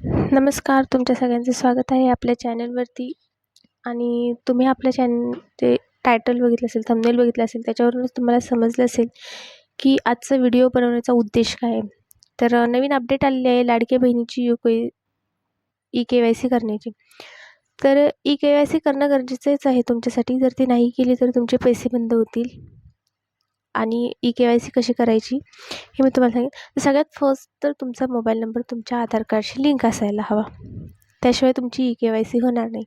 नमस्कार तुमच्या सगळ्यांचं स्वागत आहे आपल्या चॅनलवरती. आणि तुम्ही आपल्या चॅन ते टायटल बघितलं असेल थंबनेल बघितलं असेल त्याच्यावरूनच तुम्हाला समजलं असेल की आजचा व्हिडिओ बनवण्याचा उद्देश काय आहे. तर नवीन अपडेट आलेली आहे लाडक्या बहिणीची U K E K Y C करण्याची. तर ई के वाय सी करणं गरजेचंच आहे तुमच्यासाठी. जर ती नाही केली तर तुमचे पैसे बंद होतील. आणि ई के वाय सी कशी करायची हे मी तुम्हाला सांगेन. तर सगळ्यात फर्स्ट तर तुमचा मोबाईल नंबर तुमच्या आधार कार्डशी लिंक असायला हवा. त्याशिवाय तुमची ई के वाय सी होणार नाही.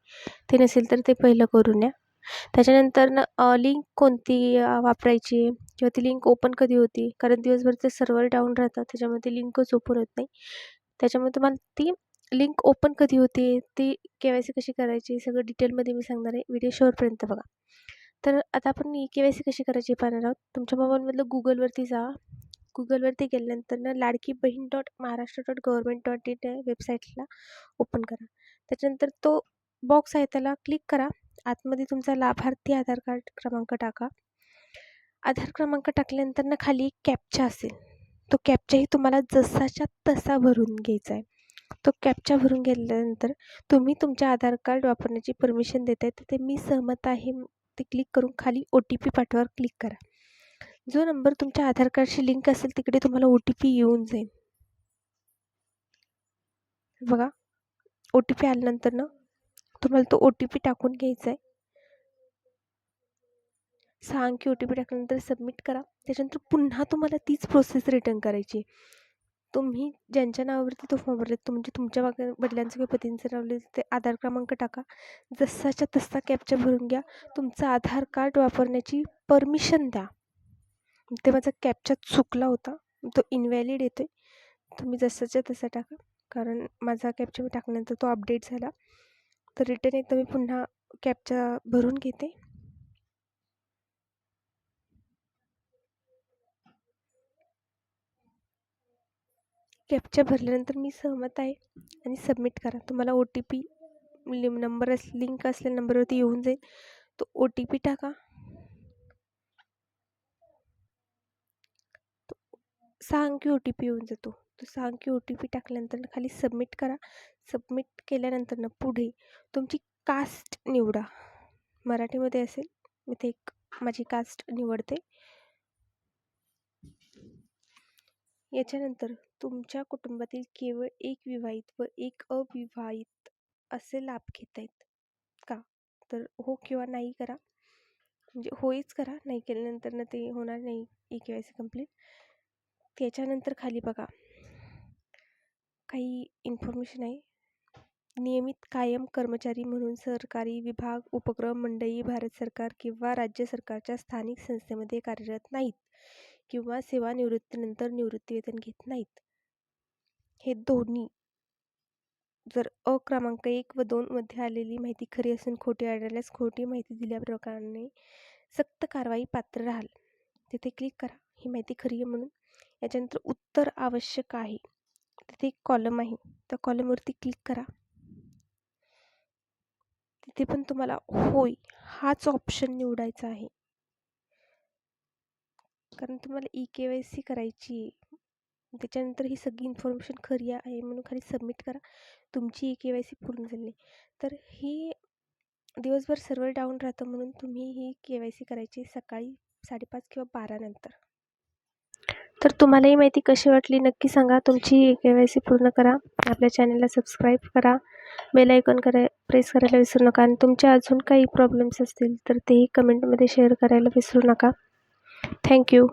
ते नसेल तर ते पहिलं करून या त्याच्यानंतर न लिंक कोणती वापरायची किंवा ती लिंक ओपन कधी होती? कारण दिवसभर ते सर्व्हर डाऊन राहतात त्याच्यामुळे ती लिंकच ओपन होत नाही. त्याच्यामुळे तुम्हाला ती लिंक ओपन कधी होते ती के वाय सी कशी करायची सगळं डिटेलमध्ये मी सांगणार आहे. व्हिडिओ शेवटपर्यंत बघा. तर आता आपण ई के वाय सी कशी करायची पाहणार आहोत. तुमच्या मोबाईलमधलं गुगलवरती जा. गुगलवरती गेल्यानंतर ना Ladki Bahin dot Maharashtra dot government dot in वेबसाईटला ओपन करा. त्याच्यानंतर तो बॉक्स आहे त्याला क्लिक करा. आतमध्ये तुमचा लाभार्थी आधार कार्ड क्रमांक टाका. आधार क्रमांक टाकल्यानंतर ना खाली एक कॅपचा असेल. तो कॅपचाही तुम्हाला जसाच्या तसा भरून घ्यायचा आहे. तो कॅपचा भरून घेतल्यानंतर तुम्ही तुमच्या आधार कार्ड वापरण्याची परमिशन देत आहे तर ते मी सहमत आहे. ते क्लिक करून खाली ओ टी पी पाठवावर क्लिक करा. जो नंबर तुमच्या आधार कार्डशी लिंक असेल तिकडे तुम्हाला ओ टी पी येऊन जाईल. बघा ओ टी पी आल्यानंतर ना तुम्हाला तो ओ टी पी टाकून घ्यायचा आहे सहा अंकी ओ टी पी टाकल्यानंतर सबमिट करा. त्याच्यानंतर पुन्हा तुम्हाला तीच प्रोसेस रिटर्न करायची तुम्ही ज्यांच्या नावावरती तो फॉर्म भरले म्हणजे तुमच्या बाग वडिलांचं किंवा पतींचं नाव लिहिलं ते आधार क्रमांक टाका. जसाच्या तसा कॅपचा भरून घ्या. तुमचं आधार कार्ड वापरण्याची परमिशन द्या. ते माझा कॅपचा चुकला होता. तो इनव्हॅलिड येतो आहे तुम्ही जसाच्या तसा टाका. कारण माझा कॅपचा मी टाकल्यानंतर तो अपडेट झाला. तर रिटर्न एकदा मी पुन्हा कॅपचा भरून घेते. कॅपच्या भरल्यानंतर मी सहमत आहे आणि सबमिट करा. तुम्हाला ओ टी पी लिम नंबर अस लिंक असलेल्या नंबरवरती येऊन जाईल. तो ओ टी पी टाका. सहा अंकी ओ टी पी येऊन जातो. तो सहा अंकी ओ टी पी टाकल्यानंतर खाली सबमिट करा. सबमिट केल्यानंतर पुढे तुमची कास्ट निवडा. मराठीमध्ये असेल मी ते एक माझी कास्ट निवडते. याच्यानंतर तुमच्या कुटुंबातील केवळ एक विवाहित व एक अविवाहित असे लाभ घेत आहेत का? तर हो किंवा नाही करा. म्हणजे होईच करा नाही केल्यानंतर ना ते होणार नाही E K Y C complete त्याच्यानंतर खाली बघा. काही इन्फॉर्मेशन आहे. नियमित कायम कर्मचारी म्हणून सरकारी विभाग उपक्रम मंडळी भारत सरकार किंवा राज्य सरकारच्या स्थानिक संस्थेमध्ये कार्यरत नाहीत किंवा सेवानिवृत्तीनंतर निवृत्तीवेतन घेत नाहीत. हे दोन्ही जर अ क्रमांक एक व दोनमध्ये आलेली माहिती खरी असून खोटी आढळल्यास खोटी माहिती दिल्याप्रकारे सक्त कारवाई पात्र राहाल. तिथे क्लिक करा. ही माहिती खरी आहे म्हणून. याच्यानंतर उत्तर आवश्यक आहे. तिथे एक कॉलम आहे. त्या कॉलमवरती क्लिक करा. तिथे पण तुम्हाला होय हाच ऑप्शन निवडायचा आहे. कारण तुम्हाला ई के वाय सी करायची आहे. त्याच्यानंतर ही सगळी इन्फॉर्मेशन खरी आहे म्हणून खाली सबमिट करा. तुमची ई के वाय सी पूर्ण झाली. तर ही दिवसभर सर्व्हर डाऊन राहतं म्हणून तुम्ही ही के वाय सी करायची सकाळी साडेपाच किंवा बारानंतर तर तुम्हाला ही माहिती कशी वाटली नक्की सांगा. तुमची ई के वाय सी पूर्ण करा. आपल्या चॅनलला सबस्क्राईब करा. बेल आयकॉन करा प्रेस करायला विसरू नका. आणि तुमच्या अजून काही प्रॉब्लेम्स असतील तर तेही कमेंटमध्ये शेअर करायला विसरू नका. थँक्यू